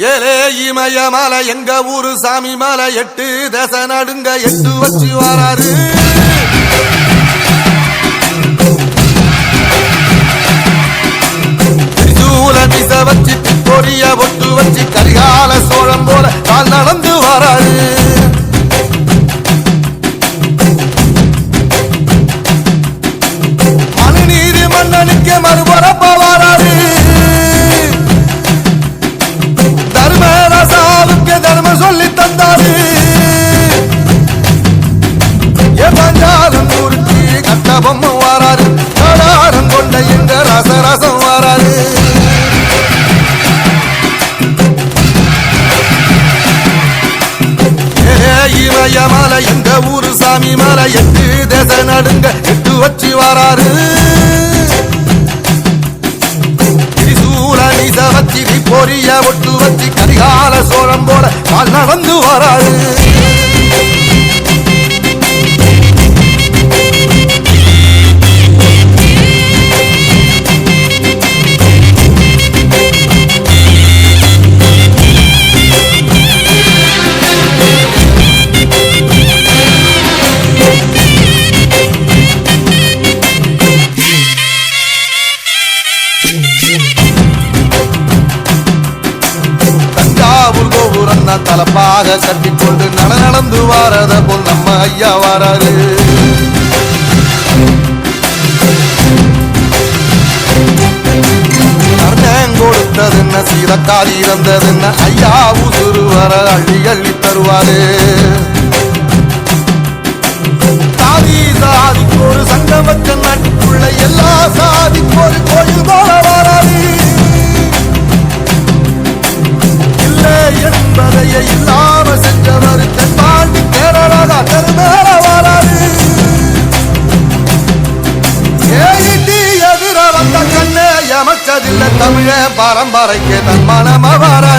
ஏலே இமய மலை எங்க ஊரு சாமி மலை எட்டு தச நடுங்க எட்டு வச்சு வராரு. கட்டபம் வாராரு கடாரம் கொண்ட எங்க ரசரசம் வாராரு ஏ இமய மலை எங்க ஊரு சாமி மலை எட்டு தேச நடுங்க எட்டு வச்சு வராரு திரிசூல பொரிய ஒட்டு வச்சு கரிகால சோழம் போல கால் நடந்து வராரு கோபுரம் தான் தலப்பாக கட்டிக்கொண்டு நட நடந்து வாரத போல் நம்ம ஐயா வாராரு. கொடுத்ததுன்ன? கொடுத்தது என்ன என்ன ஐயா உசுறு வர அள்ளி அள்ளி தருவாரு. சாதி சாதிக்கு இல்லாம செஞ்சவர் தென்பாண்டி கேரளா தெருமேல வாழாரு ஏறிட்டு எதிர வந்த கண்ணே எமக்கதில்லை தமிழ பரம்பரைக்கு தன் மனம வராரு